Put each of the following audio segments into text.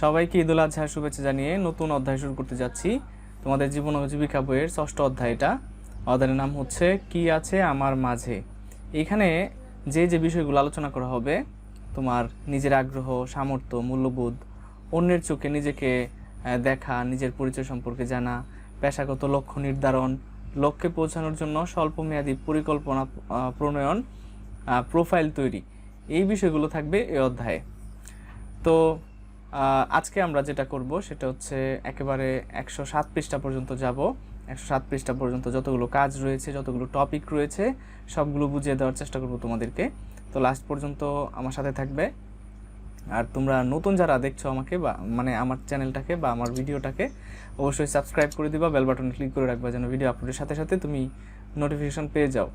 সবাইকে ঈদুল আজহার শুভেচ্ছা জানিয়ে নতুন অধ্যায় শুরু করতে যাচ্ছি। তোমাদের জীবন ও জীবিকা বইয়ের ষষ্ঠ অধ্যায়টা। অধ্যায়ের নাম হচ্ছে, কি আছে আমার মাঝে? এখানে যে যে বিষয়গুলো আলোচনা করা হবে, তোমার নিজের আগ্রহ, সামর্থ্য, মূল্যবোধ, অন্যের চোখে নিজেকে দেখা, নিজের পরিচয় সম্পর্কে জানা, পেশাগত লক্ষ্য নির্ধারণ, লক্ষ্যে পৌঁছানোর জন্য স্বল্পমেয়াদী পরিকল্পনা প্রণয়ন প্রোফাইল তৈরি। এই বিষয়গুলো থাকবে এই অধ্যায়ে। তো আজকে আমরা যেটা করব সেটা হচ্ছে একেবারে একশো সাত পৃষ্ঠা পর্যন্ত যাব। একশো সাত পৃষ্ঠা পর্যন্ত যতগুলো কাজ রয়েছে, যতগুলো টপিক রয়েছে, সবগুলো বুঝিয়ে দেওয়ার চেষ্টা করব তোমাদেরকে। তো লাস্ট পর্যন্ত আমার সাথে থাকবে। আর তোমরা নতুন যারা দেখছ আমাকে বা মানে আমার চ্যানেলটাকে বা আমার ভিডিওটাকে অবশ্যই সাবস্ক্রাইব করে দিবা বেল বাটন ক্লিক করে রাখবা যেন ভিডিও আপলোডের সাথে সাথে তুমি নোটিফিকেশন পেয়ে যাও।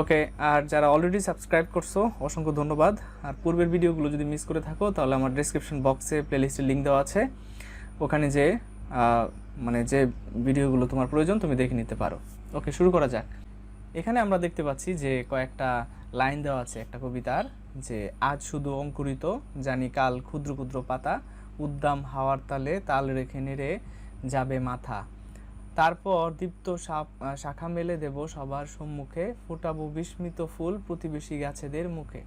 ওকে আর যারা অলরেডি সাবস্ক্রাইব করছ, অসংখ্য ধন্যবাদ। আর পূর্বের ভিডিওগুলো যদি মিস করে থাকো, তাহলে আমার ডেসক্রিপশন বক্সে প্লেলিস্টের লিঙ্ক দেওয়া আছে। ওখানে যে মানে যে ভিডিওগুলো তোমার প্রয়োজন, তুমি দেখে নিতে পারো। ওকে শুরু করা যাক। এখানে আমরা দেখতে পাচ্ছি যে কয়েকটা লাইন দেওয়া আছে একটা কবিতার, যে, আজ শুধু অঙ্কুরিত, জানি কাল ক্ষুদ্র ক্ষুদ্র পাতা, উদ্দাম হাওয়ার তালে তাল রেখে নেড়ে যাবে মাথা। তারপর দীপ্ত শাখা মেলে দেব সবার সম্মুখে, ফোটাবো বিস্মিত ফুল প্রতিবেশী গাছেদের মুখে।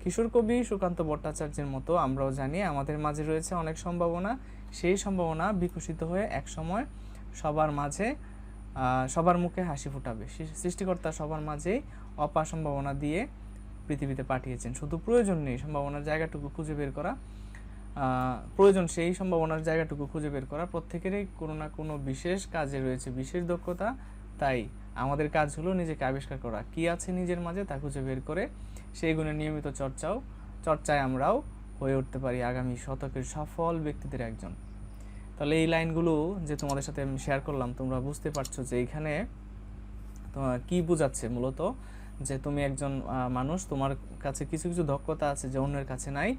কিশোর কবি সুকান্ত ভট্টাচার্যের মতো আমরাও জানি, আমাদের মাঝে রয়েছে অনেক সম্ভাবনা, সেই সম্ভাবনা বিকশিত হয়ে একসময় সবার মাঝে সবার মুখে হাসি ফোটাবে। সৃষ্টিকর্তা সবার মাঝেই অপার সম্ভাবনা দিয়ে পৃথিবীতে পাঠিয়েছেন। শুধু প্রয়োজন নেই সম্ভাবনার জায়গাটুকু খুঁজে বের করা। প্রয়োজন সেই সম্ভাবনার জায়গাটুকু খুঁজে বের করা। প্রত্যেকেরই কোনো না কোনো বিশেষ কাজে রয়েছে বিশেষ দক্ষতা। তাই আমাদের কাজ হলো নিজেকে আবিষ্কার করা। কি আছে নিজের মাঝে তা খুঁজে বের করে সেই গুণের নিয়মিত চর্চাও, চর্চায় আমরাও হয়ে উঠতে পারি আগামী শতকের সফল ব্যক্তিদের একজন। তাহলে এই লাইনগুলো যে তোমাদের সাথে আমি শেয়ার করলাম, তোমরা বুঝতে পারছ যে এখানে তোমার কি বোঝাচ্ছে? মূলত যে তুমি একজন মানুষ, তোমার কাছে কিছু কিছু দক্ষতা আছে যে অন্যের কাছে নাই।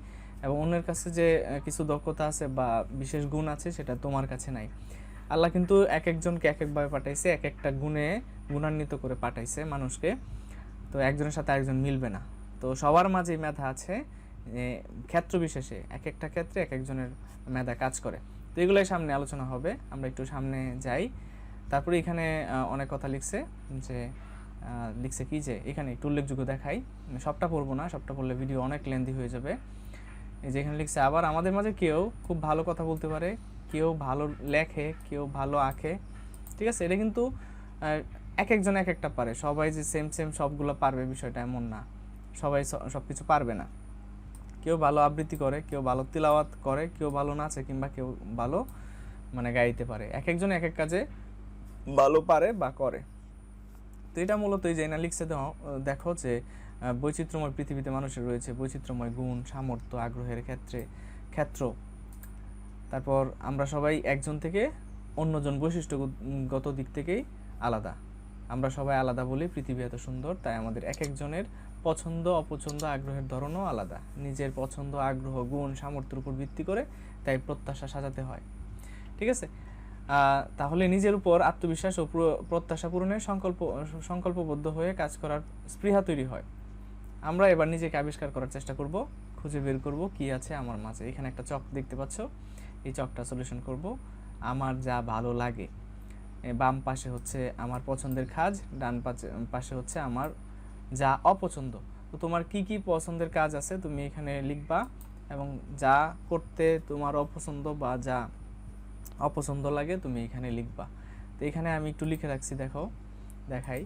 এবং অন্যের কাছে যে কিছু দক্ষতা আছে বা বিশেষ গুণ আছে, সেটা তোমার কাছে নাই। আল্লাহ কিন্তু এক একজনকে এক একভাবে পাঠাইছে, এক একটা গুণে গুণান্বিত করে পাঠাইছে মানুষকে। তো একজনের সাথে আরেকজন মিলবে না। তো সবার মাঝেই মেধা আছে ক্ষেত্র বিশেষে এক একটা ক্ষেত্রে এক একজনের মেধা কাজ করে। তো এগুলোই সামনে আলোচনা হবে, আমরা একটু সামনে যাই। তারপরে এখানে অনেক কথা লিখছে যে লিখছে কি যে, এখানে একটু উল্লেখযোগ্য দেখাই। সবটা পড়ব না, সবটা পড়লে ভিডিও অনেক লেন্দি হয়ে যাবে। এই যে এখানে লিখছে, আবার আমাদের মাঝে কেউ খুব ভালো কথা বলতে পারে, কেউ ভালো লেখে, কেউ ভালো আঁকে। ঠিক আছে? এটা কিন্তু এক একজন এক একটা পারে। সবাই যে সেম সেম সবগুলো পারবে বিষয়টা এমন না। সবাই সব কিছু পারবে না। কেউ ভালো আবৃত্তি করে, কেউ ভালো তিলাওয়াত করে, কেউ ভালো নাচে কিংবা কেউ ভালো মানে গাইতে পারে। এক একজন এক এক কাজে ভালো পারে বা করে। তো এটা মূলত এই যে লিখছে দেখো যে বৈচিত্র্যময় পৃথিবীতে মানুষের রয়েছে বৈচিত্র্যময় গুণ, সামর্থ্য, আগ্রহের ক্ষেত্রে, ক্ষেত্র। তারপর আমরা সবাই একজন থেকে অন্যজন বৈশিষ্ট্যগত দিক থেকেই আলাদা। আমরা সবাই আলাদা বলি পৃথিবী এত সুন্দর, তাই আমাদের এক একজনের পছন্দ, অপছন্দ, আগ্রহের ধরনও আলাদা। নিজের পছন্দ, আগ্রহ, গুণ, সামর্থ্যের উপর ভিত্তি করে তাই প্রত্যাশা সাজাতে হয়। ঠিক আছে? তাহলে নিজের উপর আত্মবিশ্বাস ও প্রত্যাশা পূরণের সংকল্প, সংকল্পবদ্ধ হয়ে কাজ করার স্পৃহা তৈরি হয়। আমরা এবার নিজেকে আবিষ্কার করার চেষ্টা করব, খুঁজে বের করব কি আছে আমার মাঝে। এখানে একটা চক দেখতে পাচ্ছ। এই চকটা সলিউশন করব। আমার যা ভালো লাগে। বাম পাশে হচ্ছে আমার পছন্দের কাজ, ডান পাশে- হচ্ছে আমার যা অপছন্দ। তো তোমার কি কি পছন্দের কাজ আছে তুমি এখানে লিখবা এবং যা করতে তোমার অপছন্দ বা যা অপছন্দ লাগে তুমি এখানে লিখবা। তো এখানে আমি একটু লিখে রাখছি, দেখো, দেখাই।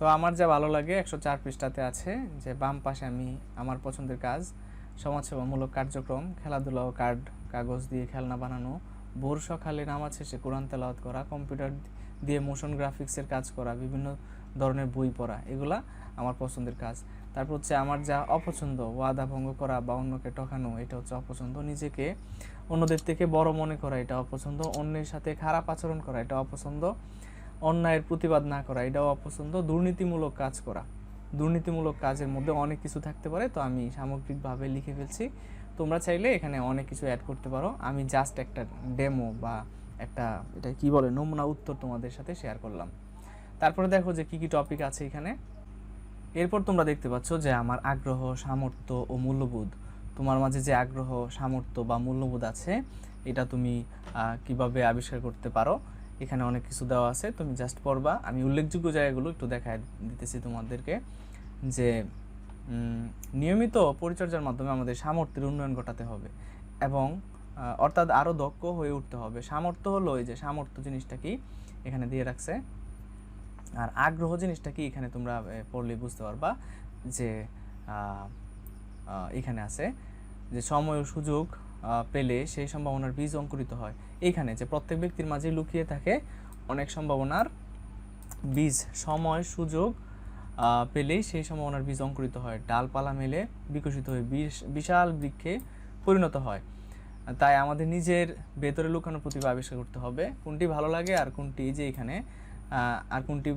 তো আমার যা ভালো লাগে, একশো চার পৃষ্ঠাতে আছে যে, বাম পাশে আমি আমার পছন্দের কাজ, সমাজসেবামূলক কার্যক্রম, খেলাধুলা ও কার্ড, কাগজ দিয়ে খেলনা বানানো, ভোর সকালে নামাজ শেষে কোরআন তেলাওয়াত করা, কম্পিউটার দিয়ে মোশন গ্রাফিক্সের কাজ করা, বিভিন্ন ধরনের বই পড়া, এগুলা আমার পছন্দের কাজ। তারপর হচ্ছে আমার যা অপছন্দ, ওয়াদা ভঙ্গ করা বা অন্যকে ঠকানো, এটা হচ্ছে অপছন্দ। নিজেকে অন্যদের থেকে বড় মনে করা, এটা অপছন্দ। অন্যের সাথে খারাপ আচরণ করা, এটা অপছন্দ। অন্যায়ের প্রতিবাদ না করা, এটাও অপছন্দ। দুর্নীতিমূলক কাজ করা। দুর্নীতিমূলক কাজের মধ্যে অনেক কিছু থাকতে পারে, তো আমি সামগ্রিকভাবে লিখে ফেলছি। তোমরা চাইলে এখানে অনেক কিছু অ্যাড করতে পারো। আমি জাস্ট একটা ডেমো বা একটা, এটা কি বলে, নমুনা উত্তর তোমাদের সাথে শেয়ার করলাম। তারপরে দেখো যে কি কি টপিক আছে এখানে। এরপর তোমরা দেখতে পাচ্ছ যে আমার আগ্রহ, সামর্থ্য ও মূল্যবোধ। তোমার মাঝে যে আগ্রহ, সামর্থ্য বা মূল্যবোধ আছে, এটা তুমি কীভাবে আবিষ্কার করতে পারো? এখানে অনেক কিছু দেওয়া আছে, তুমি জাস্ট পড়বা। আমি উল্লেখযোগ্য জায়গাগুলো একটু দেখায় দিতেছি তোমাদেরকে যে নিয়মিত পরিচর্যার মাধ্যমে আমাদের সামর্থ্যের উন্নয়ন ঘটাতে হবে এবং অর্থাৎ আরও দক্ষ হয়ে উঠতে হবে। সামর্থ্য হলো এই যে সামর্থ্য জিনিসটা কি এখানে দিয়ে রাখছে। আর আগ্রহ জিনিসটা কি এখানে তোমরা পড়লে বুঝতে পারবা যে এখানে আছে যে সময় ও সুযোগ পেলে সেই সম্ভাবনার বীজ অঙ্কুরিত হয়। এইখানে যে প্রত্যেক ব্যক্তির মাঝে লুকিয়ে থাকে, অনেক সম্ভাবনার বীজ, সময়, সুযোগ পেলেই সেই সম্ভাবনার বীজ অঙ্কুরিত হয়। ডালপালা মেলে বিকশিত হয়ে বিশ- বিশাল বৃক্ষে পরিণত হয়। তাই আমাদের নিজের ভেতরে লুকানো প্রতিভা আবিষ্কার করতে হবে। কোনটি ভালো লাগে আর কোনটি যে এখানে আর কোনটি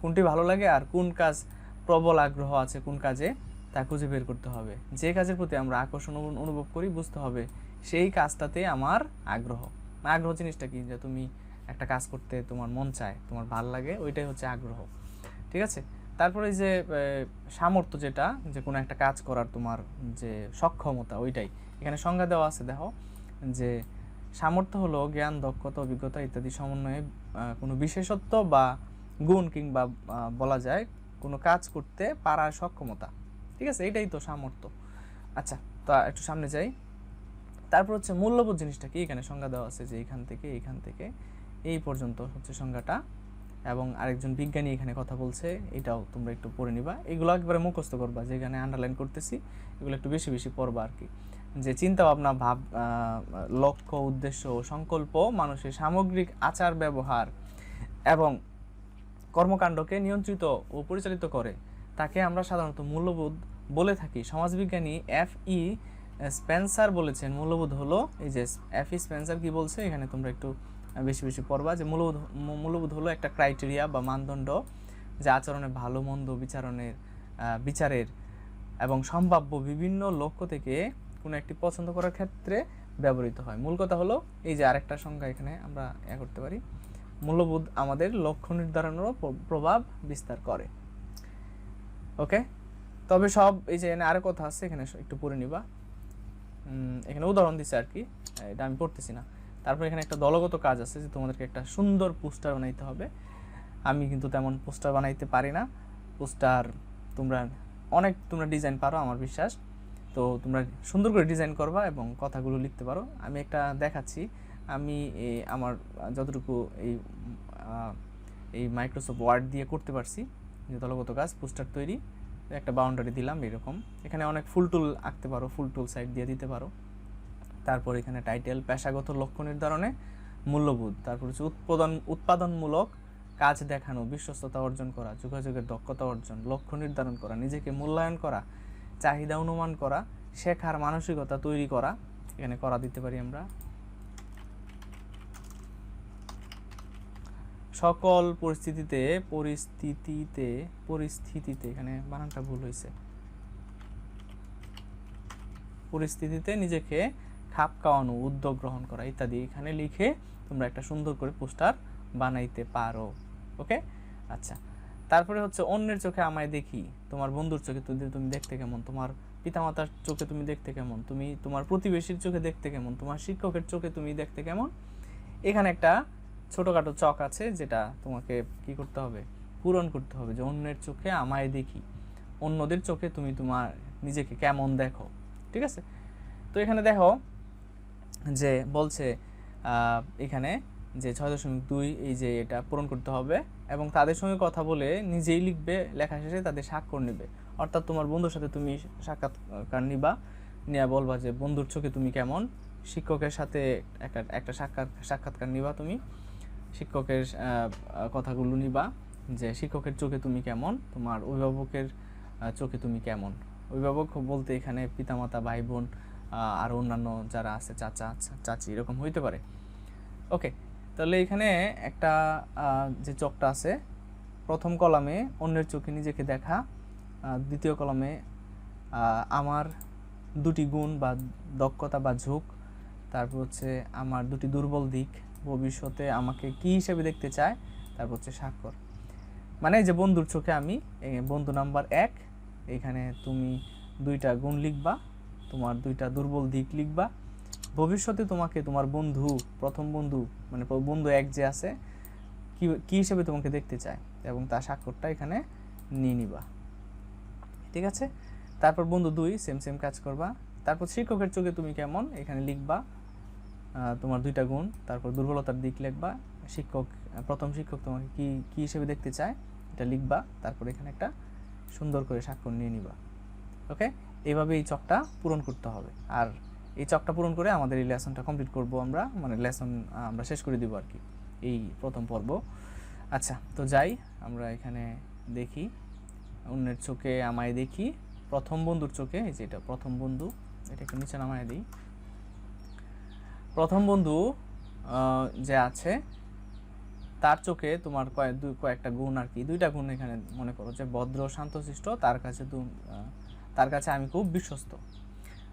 কোনটি ভালো লাগে আর কোন কাজ প্রবল আগ্রহ আছে, কোন কাজে তা খুঁজে বের করতে হবে। যে কাজের প্রতি আমরা আকর্ষণ অনুভব করি, বুঝতে হবে সেই কাজটাতে আমার আগ্রহ। আগ্রহ জিনিসটা কি? যে তুমি একটা কাজ করতে তোমার মন চায়, তোমার ভালো লাগে, ওইটাই হচ্ছে আগ্রহ। ঠিক আছে? তারপরে যে সামর্থ্য যেটা, যে কোনো একটা কাজ করার তোমার যে সক্ষমতা, ওইটাই। এখানে সংজ্ঞা দেওয়া আছে, দেখো, যে সামর্থ্য হলো জ্ঞান, দক্ষতা, অভিজ্ঞতা ইত্যাদি সমন্বয়ে কোনো বিশেষত্ব বা গুণ কিংবা বলা যায় কোনো কাজ করতে পারার সক্ষমতা। ঠিক আছে? এটাই তো সামর্থ্য। আচ্ছা তো একটু সামনে যাই। তারপর হচ্ছে মূল্যবোধ জিনিসটা কি? এখানে সংজ্ঞা দেওয়া আছে যে এখান থেকে এইখান থেকে, এই পর্যন্ত হচ্ছে সংজ্ঞাটা। এবং আরেকজন বিজ্ঞানী এখানে কথা বলছে, এটাও তোমরা একটু পড়ে নিবা। এগুলো একবারে মুখস্থ করবা, যেখানে আন্ডারলাইন করতেছি, এগুলো একটু বেশি বেশি পড়বা আর কি। যে চিন্তা ভাবনা, ভাব লক্ষ্য, উদ্দেশ্য ও সংকল্প মানুষের সামগ্রিক আচার, ব্যবহার এবং কর্মকাণ্ডকে নিয়ন্ত্রিত ও পরিচালিত করে, তাকে আমরা সাধারণত মূল্যবোধ বলে থাকি, সমাজবিজ্ঞানী এফ ই স্পেন্সার বলেছেন, মূল্যবোধ হলো, এই যে এফ ই স্পেন্সার কি বলছে, এখানে তোমরা একটু বেশি বেশি পড়বা, যে মূল্যবোধ মূ- মূল্যবোধ হলো একটা ক্রাইটেরিয়া বা মানদণ্ড যা আচরণে ভালো, মন্দ বিচারণের বিচারের এবং সম্ভাব্য বিভিন্ন লক্ষ্য থেকে কোনো একটি পছন্দ করার ক্ষেত্রে ব্যবহৃত হয়। মূল কথা হলো, এই যে আরেকটা সংখ্যা এখানে আমরা এ করতে পারি, মূল্যবোধ আমাদের লক্ষ্য নির্ধারণেরও প্র- প্রভাব বিস্তার করে। ওকে? তবে সব এই যে এখানে আরও কথা আছে, এখানে একটু পড়ে নিবা। এখানে উদাহরণ দিচ্ছে আর কি, এটা আমি পড়তেছি না। তারপর এখানে একটা দলগত কাজ আছে যে তোমাদেরকে একটা সুন্দর পোস্টার বানাইতে হবে। আমি কিন্তু তেমন পোস্টার বানাইতে পারি না। পোস্টার তোমরা অনেক তোমরা ডিজাইন পারো, আমার বিশ্বাস। তো তোমরা সুন্দর করে ডিজাইন করবা এবং কথাগুলো লিখতে পারো। আমি একটা দেখাচ্ছি। আমি আমার যতটুকু এই এই মাইক্রোসফট ওয়ার্ড দিয়ে করতে পারছি, যে দলগত কাজ, পোস্টার তৈরি। একটা বাউন্ডারি দিলাম এরকম। এখানে অনেক ফুল টুল আঁকতে পারো, ফুল টুল সাইড দিয়ে দিতে পারো। তারপর এখানে টাইটেল পেশাগত লক্ষ্য নির্ধারণে মূল্যবোধ। তারপর হচ্ছে উৎপাদন, উৎপাদনমূলক কাজ দেখানো, বিশ্বস্ততা অর্জন করা, যোগাযোগের দক্ষতা অর্জন, লক্ষ্য নির্ধারণ করা, নিজেকে মূল্যায়ন করা, চাহিদা অনুমান করা, শেখার মানসিকতা তৈরি করা। এখানে করা দিতে পারি আমরা। সকল পরিস্থিতিতে পরিস্থিতিতে পরিস্থিতিতে, এখানে বানানটা ভুল হয়েছে। পরিস্থিতিতে নিজেকে খাপ খাওয়ানো, উদ্যোগ গ্রহণ করা ইত্যাদি এখানে লিখে তোমরা একটা সুন্দর করে পোস্টার বানাইতে পারো, ওকে? আচ্ছা তারপরে হচ্ছে অন্যের চোখে আমায় দেখি, তোমার বন্ধুর চোখে তুমি তুমি দেখতে কেমন? তোমার পিতামাতার চোখে তুমি দেখতে কেমন? তুমি তোমার প্রতিবেশীর চোখে দেখতে কেমন? তোমার শিক্ষকের চোখে তুমি দেখতে কেমন? এখানে একটা ছোটোখাটো চক আছে যেটা তোমাকে কি করতে হবে? পূরণ করতে হবে যে অন্যের চোখে আমায় দেখি। অন্যদের চোখে তুমি তোমার নিজেকে কেমন দেখো। ঠিক আছে? তো এখানে দেখো যে বলছে এখানে যে ছয় দশমিক দুই এই যে এটা পূরণ করতে হবে এবং তাদের সঙ্গে কথা বলে নিজেই লিখবে, লেখা শেষে তাদের স্বাক্ষর নেবে। অর্থাৎ তোমার বন্ধুর সাথে তুমি সাক্ষাৎকার নিবা, নিয়ে বলবা যে বন্ধুর চোখে তুমি কেমন, শিক্ষকের সাথে একটা একটা সাক্ষাৎ, সাক্ষাৎকার নিবা তুমি। শিক্ষকের কথাগুলো নিবা যে শিক্ষকের চোখে তুমি কেমন, তোমার অভিভাবকের চোখে তুমি কেমন? অভিভাবক বলতে এখানে পিতামাতা ভাই বোন আর অন্যান্য যারা আছে, চাচা চাচি, এরকম হইতে পারে। ওকে, তাহলে এখানে একটা যে চকটা আছে, প্রথম কলামে অন্যের চোখে নিজেকে দেখা দ্বিতীয় কলামে আমার দুটি গুণ বা দক্ষতা বা ঝোঁক, তারপর হচ্ছে আমার দুটি দুর্বল দিক ভবিষ্যতে আমাকে কি হিসেবে দেখতে চায় তারপর হচ্ছে স্বাক্ষর। মানে যে বন্ধুর চোখে আমি বন্ধু নাম্বার এক, এখানে তুমি দুইটা গুণ লিখবা, তোমার দুইটা দুর্বল দিক লিখবা। ভবিষ্যতে তোমাকে তোমার বন্ধু, প্রথম বন্ধু মানে বন্ধু এক যে আছে, কি, কী হিসেবে তোমাকে দেখতে চায় এবং তার স্বাক্ষরটা এখানে নিয়ে নিবা। ঠিক আছে? তারপর বন্ধু দুই সেম সেম কাজ করবা। তারপর শিক্ষকের চোখে তুমি কেমন, এখানে লিখবা তোমার দুইটা গুণ, তারপর দুর্বলতার দিক লিখবা, শিক্ষক প্রথম শিক্ষক তোমাকে কি কি হিসেবে দেখতে চায়, এটা লিখবা, তারপর এখানে একটা সুন্দর করে স্বাক্ষর নিয়ে নিবা। ওকে এইভাবে এই চকটা পূরণ করতে হবে। আর এই চকটা পূরণ করে আমাদের এই লেসনটা কমপ্লিট করব আমরা মানে লেসন আমরা শেষ করে দিব আর কি এই প্রথম পর্ব। আচ্ছা তো যাই, আমরা এখানে দেখি, অন্যের চোখে আমায় দেখি, প্রথম বন্ধুর চোখে, এই যে এটা প্রথম বন্ধু এটা একটু নিচে নামায় দিই। প্রথম বন্ধু যে আছে, তার চোখে তোমার কয়েক, দুই, কয়েকটা গুণ আর কি, দুইটা গুণ এখানে মনে করো যে ভদ্র শান্তশিষ্ট তার কাছে তার কাছে আমি খুব বিশ্বস্ত।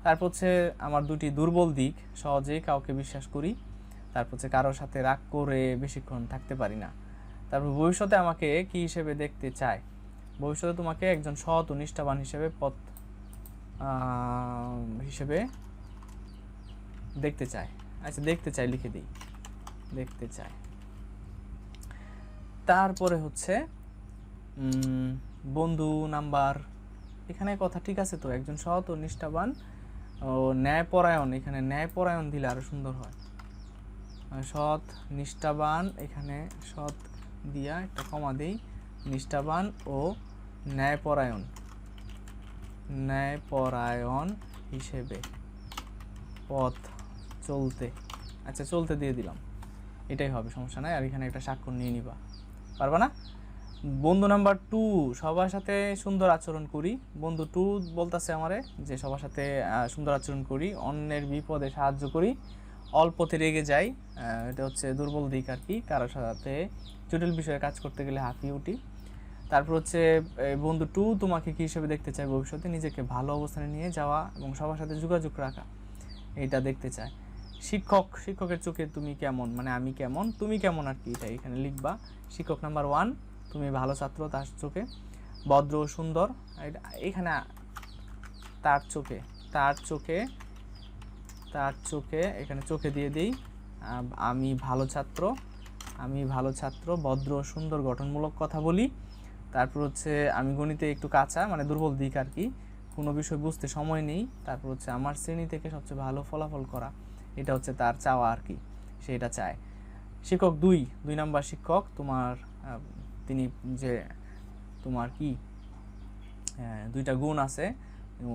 তারপর হচ্ছে আমার দুটি দুর্বল দিক সহজেই কাউকে বিশ্বাস করি, তারপর হচ্ছে কারোর সাথে রাগ করে বেশিক্ষণ থাকতে পারি না। তারপর ভবিষ্যতে আমাকে কি হিসেবে দেখতে চায়? ভবিষ্যতে তোমাকে একজন সৎ ও নিষ্ঠাবান হিসেবে পথ হিসেবে দেখতে চায়। আচ্ছা দেখতে চাই, লিখে দিই। দেখতে চাই। তারপরে হচ্ছে বন্ধু নাম্বার। এখানে কথা ঠিক আছে তো? একজন সৎ ও নিষ্ঠাবান ও ন্যায়পরায়ণ। এখানে ন্যায়পরায়ণ দিলে আরও সুন্দর হয়। সৎ, নিষ্ঠাবান, এখানে সৎ দিয়া একটা কমা দেই। নিষ্ঠাবান ও ন্যায়পরায়ণ। ন্যায়পরায়ণ হিসেবে। পথ। চলতে। আচ্ছা চলতে দিয়ে দিলাম। এটাই হবে, সমস্যা নাই। আর এখানে একটা স্বাক্ষর নিয়ে নিবা। পারবা না? বন্ধু নাম্বার টু সবার সাথে সুন্দর আচরণ করি। বন্ধু টু বলতেছে আমারে যে, সবার সাথে সুন্দর আচরণ করি, অন্যের বিপদে সাহায্য করি, অল্পতে রেগে যাই। এটা হচ্ছে দুর্বল দিক আর কি। কারোর সাথে জটিল বিষয়ে কাজ করতে গেলে হাঁপিয়ে উঠি। তারপর হচ্ছে বন্ধু টু তোমাকে কী হিসেবে দেখতে চায় ভবিষ্যতে? নিজেকে ভালো অবস্থানে নিয়ে যাওয়া এবং সবার সাথে যোগাযোগ রাখা। এটা দেখতে চায় শিক্ষক, শিক্ষকের চোখে তুমি কেমন? মানে আমি কেমন? তুমি কেমন আর কি? এটা এখানে লিখবা, শিক্ষক নাম্বার ওয়ান তুমি ভালো ছাত্র তার চোখে। ভদ্র, সুন্দর এখানে তার চোখে তার চোখে তার চোখে, এখানে চোখে দিয়ে দিই আমি ভালো ছাত্র, আমি ভালো ছাত্র, ভদ্র, সুন্দর, গঠনমূলক কথা বলি। তারপর হচ্ছে আমি গণিতে একটু কাঁচা মানে দুর্বল দিক আর কি। কোনো বিষয় বুঝতে সময় নেই। তারপর হচ্ছে আমার শ্রেণি থেকে সবচেয়ে ভালো ফলাফল করা। এটা হচ্ছে তার চাওয়া আর কি, সে এটা চায়। শিক্ষক দুই দুই নাম্বার শিক্ষক তোমার তিনি যে তোমার কি দুইটা গুণ আছে,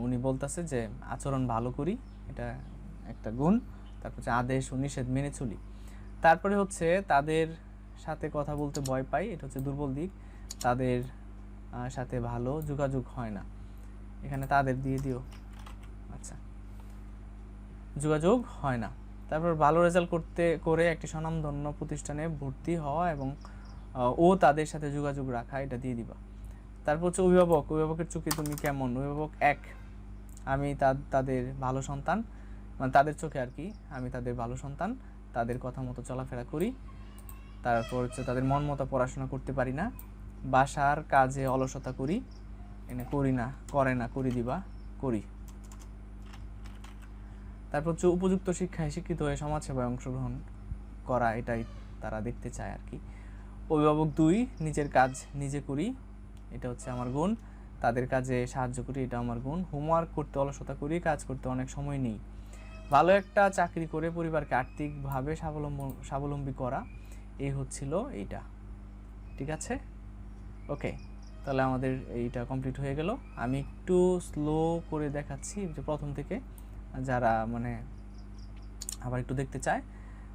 উনি বলতেছে যে আচরণ ভালো করি, এটা একটা গুণ, তারপর হচ্ছে আদেশ ও নিষেধ মেনে চলি। তারপরে হচ্ছে তাদের সাথে কথা বলতে ভয় পাই, এটা হচ্ছে দুর্বল দিক, তাদের সাথে ভালো যোগাযোগ হয় না। এখানে তাদের দিয়ে দিও। যোগাযোগ হয় না। তারপর ভালো রেজাল্ট করতে করে একটি স্বনামধন্য প্রতিষ্ঠানে ভর্তি হওয়া এবং ও তাদের সাথে যোগাযোগ রাখা এটা দিয়ে দিবা। তারপর হচ্ছে অভিভাবক, অভিভাবকের চোখে তুমি কেমন? অভিভাবক এক, আমি তাদের ভালো সন্তান মানে তাদের চোখে আর কি, আমি তাদের ভালো সন্তান, তাদের কথা মতো চলাফেরা করি। তারপর হচ্ছে তাদের মন মতো পড়াশোনা করতে পারি না, বাসার কাজে অলসতা করি, এনে করি না, করে না, করি দিবা, করি। তারপর হচ্ছে উপযুক্ত শিক্ষায় শিক্ষিত হয়ে সমাজসেবায় অংশগ্রহণ করা এটাই তারা দেখতে চায় আর কি। অভিভাবক দুই, নিজের কাজ নিজে করি, এটা হচ্ছে আমার গুণ। তাদের কাজে সাহায্য করি এটা আমার গুণ। হোমওয়ার্ক করতে অলসতা করি, কাজ করতে অনেক সময় নেই। ভালো একটা চাকরি করে পরিবারকে আর্থিকভাবে স্বাবলম্ব, স্বাবলম্বী করা, এই হচ্ছিল এইটা। ঠিক আছে? ওকে তাহলে আমাদের এইটা কমপ্লিট হয়ে গেল। আমি একটু স্লো করে দেখাচ্ছি যে প্রথম থেকে। যারা মানে আবার একটু দেখতে চায়,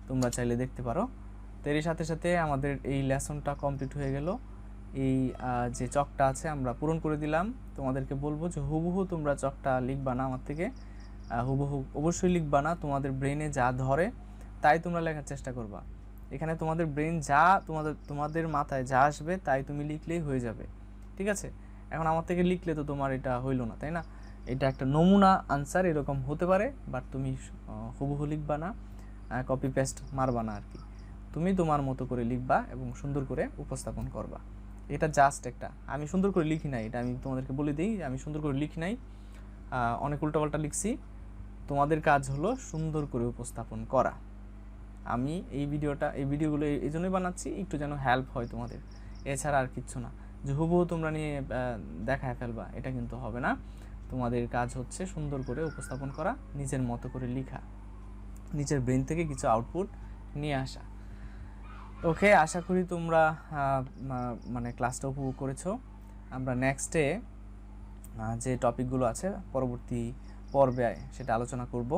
তোমরা চাইলে দেখতে পারো। তো এর সাথে সাথে আমাদের এই লেসনটা কমপ্লিট হয়ে গেল। এই যে চকটা আছে আমরা পূরণ করে দিলাম। তোমাদেরকে বলব যে হুবহু তোমরা চকটা লিখবা না আমার থেকে। হুবহু অবশ্যই লিখবা না, তোমাদের ব্রেনে যা ধরে তাই তোমরা লেখার চেষ্টা করবা। এখানে তোমাদের ব্রেন যা তোমাদের তোমাদের মাথায় যা আসবে তাই তুমি লিখলেই হয়ে যাবে। ঠিক আছে? এখন আমার থেকে লিখলে তো তোমার এটা হইল না, তাই না? এটা একটা নমুনা আনসার এরকম হতে পারে বাট তুমি হুবহু লিখবা না কপি পেস্ট মারবা না আর কি তুমি তোমার মতো করে লিখবা এবং সুন্দর করে উপস্থাপন করবা। এটা জাস্ট একটা। আমি সুন্দর করে লিখি নাই, এটা আমি তোমাদেরকে বলে দিই, আমি সুন্দর করে লিখি নাই অনেক উল্টাপাল্টা লিখছি। তোমাদের কাজ হলো সুন্দর করে উপস্থাপন করা। আমি এই ভিডিওটা, এই ভিডিওগুলো এই জন্যই বানাচ্ছি, একটু যেন হেল্প হয় তোমাদের। এছাড়া আর কিচ্ছু না। যে হুবহু তোমরা নিয়ে দেখায় ফেলবা, এটা কিন্তু হবে না। তোমাদের কাজ হচ্ছে সুন্দর করে উপস্থাপন করা, নিজের মতো করে লেখা। নিজের ব্রেন থেকে কিছু আউটপুট নিয়ে আসা। ওকে আশা করি তোমরা মানে ক্লাসটা উপভোগ করেছ। আমরা নেক্সটে যে টপিকগুলো আছে, পরবর্তী পর্বে সেটা আলোচনা করব।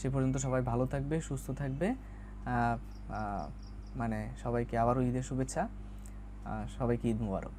সে পর্যন্ত সবাই ভালো থাকবে, সুস্থ থাকবে। মানে সবাইকে আবারও ঈদের শুভেচ্ছা। সবাইকে ঈদ মুবারক।